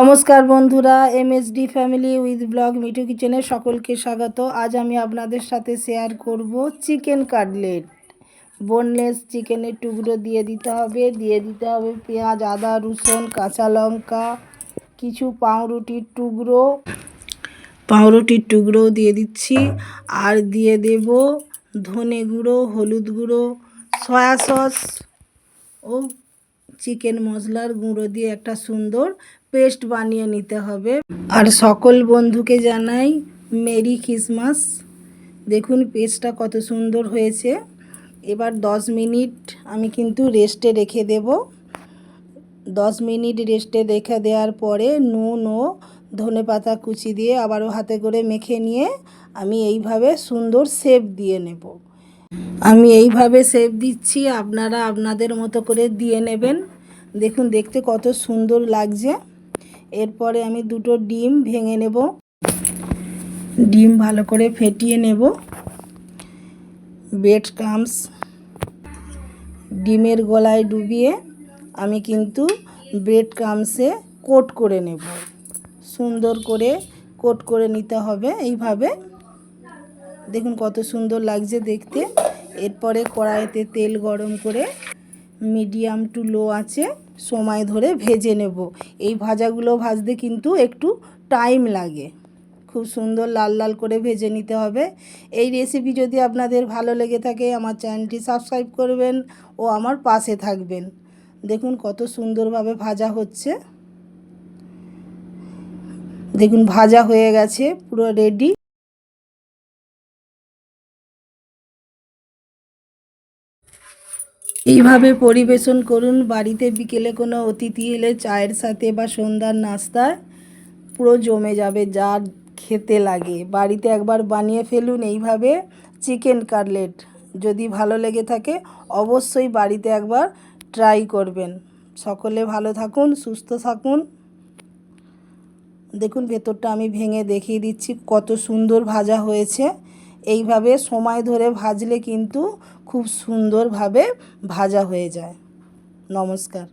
নমস্কার বন্ধুরা MSD family with blog Mithu কিচেনে সকলকে স্বাগত। আজ আমি আপনাদের সাথে শেয়ার করব চিকেন কাটলেট বোনলেস চিকেনের টুকরো দিয়ে দিতে হবে। দিয়ে দিতে হবে পেঁয়াজ, আদা, রসুন, কাঁচা লঙ্কা, কিছু পাউরুটির টুকরো। পাউরুটির টুকরো দিয়ে দিচ্ছি। আর দিয়ে দেব ধনে গুঁড়ো, হলুদ গুঁড়ো সয়া সস ও চিকেন মশলার গুঁড়ো দিয়ে একটা সুন্দর পেস্ট বানিয়ে নিতে হবে। আর সকল বন্ধুকে জানাই মেরি খ্রিসমাস দেখুন, পেস্টটা কত সুন্দর হয়েছে। এবার দশ মিনিট আমি কিন্তু রেস্টে রেখে দেব। দশ মিনিট রেস্টে রেখে দেওয়ার পরে নুন ও ধনে পাতা কুচি দিয়ে আবারও হাতে করে মেখে নিয়ে আমি এইভাবে সুন্দর শেপ দিয়ে নেব। আমি এইভাবে শেপ দিচ্ছি, আপনারা আপনাদের মতো করে দিয়ে নেবেন। দেখুন, দেখতে কত সুন্দর লাগছে। এরপরে আমি দুটো ডিম ভেঙে নেব। ডিম ভালো করে ফেটিয়ে নেব। বেড ক্রামস ডিমের গলায় ডুবিয়ে আমি কিন্তু ব্রেড ক্রামসে কোট করে নেব। সুন্দর করে কোট করে নিতে হবে এইভাবে। দেখুন কত সুন্দর লাগছে দেখতে। এরপরে কড়াইতে তেল গরম করে মিডিয়াম টু লো আছে, সময় ধরে ভেজে নেব। এই ভাজাগুলো ভাজতে কিন্তু একটু টাইম লাগে। খুব সুন্দর লাল লাল করে ভেজে নিতে হবে। এই রেসিপি যদি আপনাদের ভালো লেগে থাকে, আমার চ্যানেলটি সাবস্ক্রাইব করবেন ও আমার পাশে থাকবেন। দেখুন কত সুন্দরভাবে ভাজা হচ্ছে। দেখুন ভাজা হয়ে গেছে, পুরো রেডি এইভাবে পরিবেশন করুন। বাড়িতে বিকেলে কোনো অতিথি এলে চায়ের সাথে বা সন্ধ্যার নাস্তায় পুরো জমে যাবে যা খেতে লাগে। বাড়িতে একবার বানিয়ে ফেলুন এইভাবে চিকেন কাটলেট। যদি ভালো লেগে থাকে অবশ্যই বাড়িতে একবার ট্রাই করবেন। সকলে ভালো থাকুন, সুস্থ থাকুন। দেখুন ভেতরটা আমি ভেঙে দেখিয়ে দিচ্ছি কত সুন্দর ভাজা হয়েছে। এইভাবে সময় ধরে ভাজলে কিন্তু খুব সুন্দরভাবে ভাজা হয়ে যায়। নমস্কার।